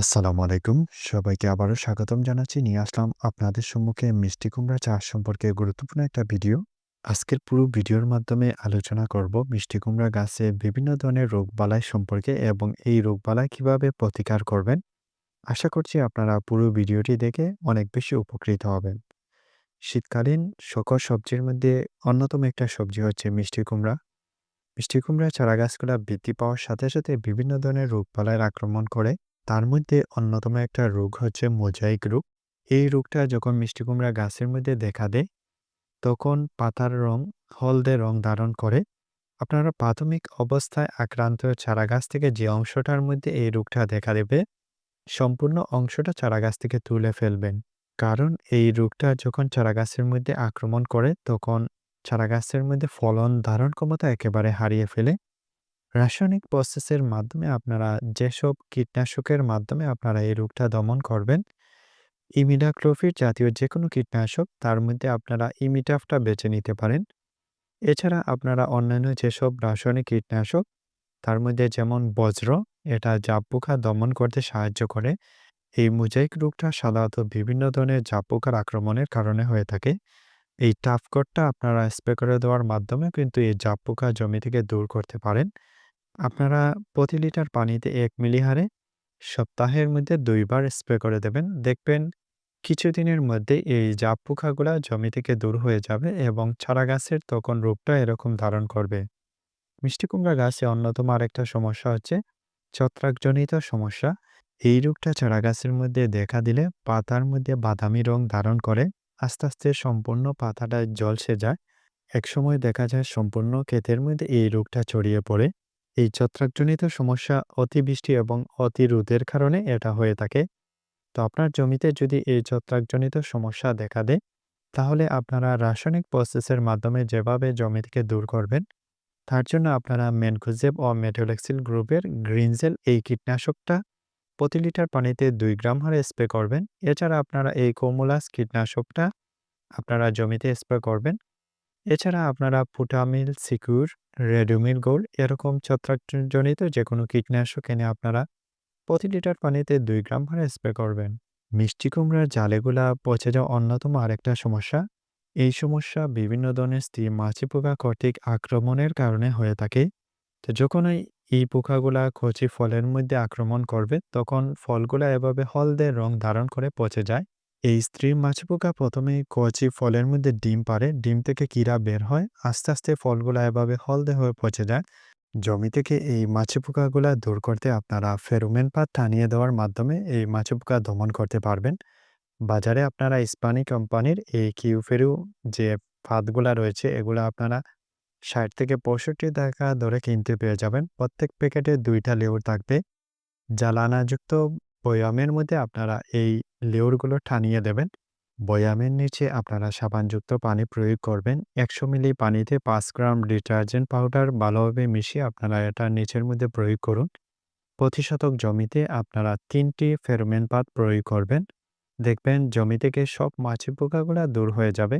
আসসালামু আলাইকুম। সবাইকে আবারও স্বাগতম জানাচ্ছি। নিয়ে আসলাম আপনাদের সম্মুখে মিষ্টি কুমড়া চাষ সম্পর্কে গুরুত্বপূর্ণ একটা ভিডিও। আজকের পুরো ভিডিওর মাধ্যমে আলোচনা করব মিষ্টি কুমড়া গাছে বিভিন্ন ধরনের রোগবালাই সম্পর্কে এবং এই রোগবালাই কীভাবে প্রতিকার করবেন। আশা করছি আপনারা পুরো ভিডিওটি দেখে অনেক বেশি উপকৃত হবেন। শীতকালীন সকল সবজির মধ্যে অন্যতম একটা সবজি হচ্ছে মিষ্টি কুমড়া। মিষ্টি কুমড়া চারা গাছগুলা বৃদ্ধি পাওয়ার সাথে, সাথে বিভিন্ন ধরনের রোগবালাইয়ের আক্রমণ করে। তার মধ্যে অন্যতম একটা রোগ হচ্ছে মোজাইক রোগ। এই রোগটা যখন মিষ্টি কুমড়া গাছের মধ্যে দেখা দেয়, তখন পাতার রং হলদে রং ধারণ করে। আপনারা প্রাথমিক অবস্থায় আক্রান্ত চারা গাছ থেকে যে অংশটার মধ্যে এই রোগটা দেখা দেবে, সম্পূর্ণ অংশটা চারা গাছ থেকে তুলে ফেলবেন। কারণ এই রোগটা যখন চারা গাছের মধ্যে আক্রমণ করে, তখন চারা গাছের মধ্যে ফলন ধারণ ক্ষমতা একেবারে হারিয়ে ফেলে। রাসায়নিক প্রসেসের মাধ্যমে আপনারা যেসব কীটনাশকের মাধ্যমে আপনারা এই রোগটা দমন করবেন, ইমিডাক্লোপিড জাতীয় যে কোনো কীটনাশক তার মধ্যে আপনারা ইমিটাফটা বেছে নিতে পারেন। এছাড়া আপনারা অন্যান্য যেসব রাসায়নিক কীটনাশক তার মধ্যে যেমন বজ্র এটা জাপ পোকা দমন করতে সাহায্য করে। এই মোজাইক রোগটা সাধারণত বিভিন্ন ধরনের জাপ পোকার আক্রমণের কারণে হয়ে থাকে। এই টাফকটটা আপনারা স্প্রে করে দেওয়ার মাধ্যমে কিন্তু এই জাপ পোকা জমি থেকে দূর করতে পারেন। আপনারা প্রতি লিটার পানিতে এক মিলি হারে সপ্তাহের মধ্যে দুইবার স্প্রে করে দেবেন। দেখবেন কিছুদিনের মধ্যে এই জাপ পোকাগুলা জমি থেকে দূর হয়ে যাবে এবং চারা গাছের তখন রূপটা এরকম ধারণ করবে। মিষ্টি কুমড়া গাছে অন্যতম আরেকটা সমস্যা হচ্ছে ছত্রাকজনিত সমস্যা। এই রোগটা চারা গাছের মধ্যে দেখা দিলে পাতার মধ্যে বাদামি রং ধারণ করে। আস্তে, আস্তে সম্পূর্ণ পাতাটা জলসে যায়। একসময় দেখা যায় সম্পূর্ণ ক্ষেতের মধ্যে এই রোগটা ছড়িয়ে পড়ে। এই ছত্রাকজনিত সমস্যা অতিবৃষ্টি এবং অতি রোদের কারণে এটা হয়ে থাকে। তো আপনার জমিতে যদি এই ছত্রাকজনিত সমস্যা দেখা দেয়, তাহলে আপনারা রাসায়নিক প্রসেসের মাধ্যমে যেভাবে জমি থেকে দূর করবেন, তার জন্য আপনারা ম্যানকোজেব ও মেটোলেক্সিল গ্রুপের গ্রিনজেল এই কীটনাশকটা প্রতি লিটার পানিতে দুই গ্রাম হারে স্প্রে করবেন। এছাড়া আপনারা এই কোমোলাস কীটনাশকটা আপনারা জমিতে স্প্রে করবেন। এছাড়া আপনারা ফুটামিল, সিকিউর, রেডুমিল গোল্ড এরকম ছত্রাকজনিত যেকোনো কীটনাশক এনে আপনারা প্রতি লিটার পানিতে দুই গ্রাম হারে স্প্রে করবেন। মিষ্টি কুমড়ার জালেগুলা পচে যাওয়া অন্যতম আরেকটা সমস্যা। এই সমস্যা বিভিন্ন ধরনের স্ত্রী মাছি পোকা কর্তৃক আক্রমণের কারণে হয়ে থাকে। তো যখনই এই পোকাগুলা কচি ফলের মধ্যে আক্রমণ করবে, তখন ফলগুলা এভাবে হলদে রং ধারণ করে পচে যায়। এই স্ত্রী মাছি পোকা প্রথমে কচি ফলের মধ্যে ডিম পাড়ে, ডিম থেকে কীরা বের হয়। আস্তে, আস্তে ফলগুলা এভাবে হলদে হয়ে পচে যায়। জমি থেকে এই মাছি পোকাগুলা দূর করতে আপনারা ফেরোমন পাত টানিয়ে দেওয়ার মাধ্যমে এই মাছি পোকা দমন করতে পারবেন। বাজারে আপনারা স্পানি কোম্পানির এই কিউফেরু যে ফাঁদগুলা রয়েছে, এগুলো আপনারা ৬০ থেকে ৬৫ টাকা ধরে কিনতে পেয়ে যাবেন। প্রত্যেক প্যাকেটে ২ টা লেউর থাকবে। জ্বালানাযুক্ত বয়ামের মধ্যে আপনারা এই লেউরগুলো টানিয়ে দেবেন। বয়ামের নিচে আপনারা সাবানযুক্ত পানি প্রয়োগ করবেন। ১০০ মিলি পানিতে পাঁচ গ্রাম ডিটারজেন্ট পাউডার ভালোভাবে মিশিয়ে আপনারা এটা নিচের মধ্যে প্রয়োগ করুন। প্রতি শতক জমিতে আপনারা ৩ টি ফেরোমন ফাঁদ প্রয়োগ করবেন। দেখবেন জমি থেকে সব মাছি পোকাগুলা দূর হয়ে যাবে।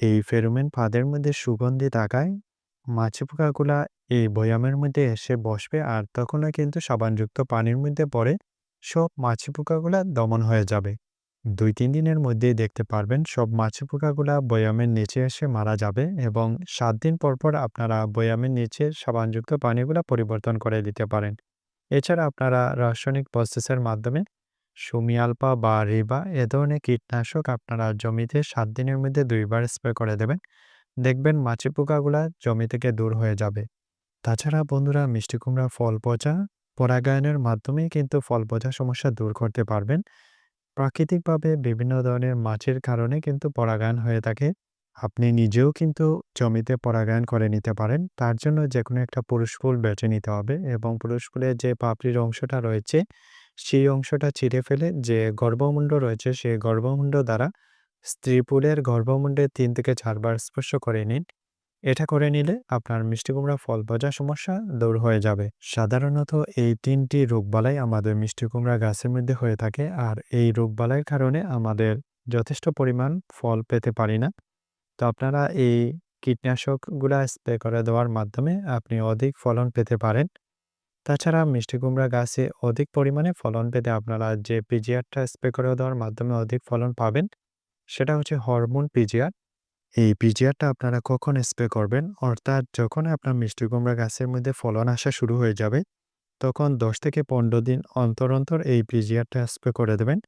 এই ফেরোমেন পাদের মধ্যে সুগন্ধি থাকায় মাছি পোকাগুলা এই বয়ামের মধ্যে এসে বসবে আর তখনও কিন্তু সাবানযুক্ত পানির মধ্যে পড়ে সব মাছি পোকাগুলা দমন হয়ে যাবে। ২-৩ দিনের মধ্যেই দেখতে পারবেন সব মাছি পোকাগুলা বয়ামের নিচে এসে মারা যাবে এবং ৭ দিন পর, পর আপনারা বয়ামের নিচে সাবানযুক্ত পানিগুলা পরিবর্তন করে দিতে পারেন। এছাড়া আপনারা রাসায়নিক প্রসেসের মাধ্যমে সুমিয়ালপা বা রিবা এ ধরনের কীটনাশক আপনারা জমিতে সাত দিনের মধ্যে দুইবার স্প্রে করে দেবেন। দেখবেন মাছি পোকাগুলা জমি থেকে দূর হয়ে যাবে। তাছাড়া বন্ধুরা মিষ্টি কুমড়া ফল পচা, পরাগায়নের মাধ্যমেই কিন্তু ফল বোঝা সমস্যা দূর করতে পারবেন। প্রাকৃতিকভাবে বিভিন্ন ধরনের মাছের কারণে কিন্তু পরাগায়ন হয়ে থাকে। আপনি নিজেও কিন্তু জমিতে পরাগায়ন করে নিতে পারেন। তার জন্য যে কোনো একটা পুরুষ ফুল বেছে নিতে হবে এবং পুরুষ ফুলের যে পাপড়ির অংশটা রয়েছে, সেই অংশটা ছিঁড়ে ফেলে যে গর্ভমুণ্ড রয়েছে, সেই গর্ভমুণ্ড দ্বারা স্ত্রী ফুলের গর্ভমুণ্ডে তিন থেকে ৪ বার স্পর্শ করে নিন। এটা করে নিলে আপনার মিষ্টি কুমড়া ফল পচা সমস্যা দূর হয়ে যাবে। সাধারণত এই ৩ টি রোগবালাই আমাদের মিষ্টি কুমড়া গাছের মধ্যে হয়ে থাকে আর এই রোগবালাইয়ের কারণে আমাদের যথেষ্ট পরিমাণ ফল পেতে পারি না। তো আপনারা এই কীটনাশকগুলা স্প্রে করে দেওয়ার মাধ্যমে আপনি অধিক ফলন পেতে পারেন। তাছাড়া মিষ্টি কুমড়া গাছে অধিক পরিমাণে ফলন পেতে আপনারা যে পিজিআরটা স্প্রে করে দেওয়ার মাধ্যমে অধিক ফলন পাবেন, সেটা হচ্ছে হরমোন পিজিআর। এই পিজিআরটা আপনারা কখন স্প্রে করবেন? অর্থাৎ যখন আপনার মিষ্টি কুমড়া গাছের মধ্যে ফলন আসা শুরু হয়ে যাবে, তখন ১০ থেকে ১৫ দিন অন্তর, অন্তর এই পিজিআরটা স্প্রে করে দেবেন।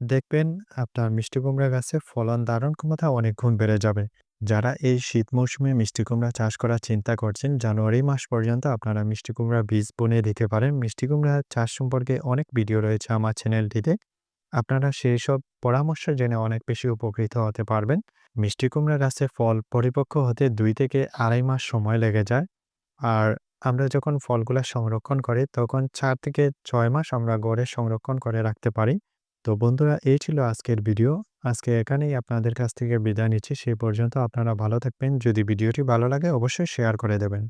দেখবেন আপনার মিষ্টি কুমড়া গাছের ফলন ধারণ ক্ষমতা অনেক গুণ বেড়ে যাবে। যারা এই শীত মৌসুমে মিষ্টি কুমড়া চাষ করার চিন্তা করছেন, জানুয়ারি মাস পর্যন্ত আপনারা মিষ্টি কুমড়া বীজ বুনে দিতে পারেন। মিষ্টি কুমড়া চাষ সম্পর্কে অনেক ভিডিও রয়েছে আমার চ্যানেলটিতে। আপনারা সেই সব পরামর্শ জেনে অনেক বেশি উপকৃত হতে পারবেন। মিষ্টি কুমড়া গাছের ফল পরিপক্ক হতে দুই থেকে ২.৫ মাস সময় লেগে যায়। আর আমরা যখন ফলগুলা সংরক্ষণ করি, তখন চার থেকে ছয় মাস আমরা গড়ে সংরক্ষণ করে রাখতে পারি। তো বন্ধুরা এই ছিল আজকের ভিডিও। আজকে এখানেই আপনাদের কাছ থেকে বিদায় নিচ্ছি। সেই পর্যন্ত আপনারা ভালো থাকবেন। যদি ভিডিওটি ভালো লাগে অবশ্যই শেয়ার করে দেবেন।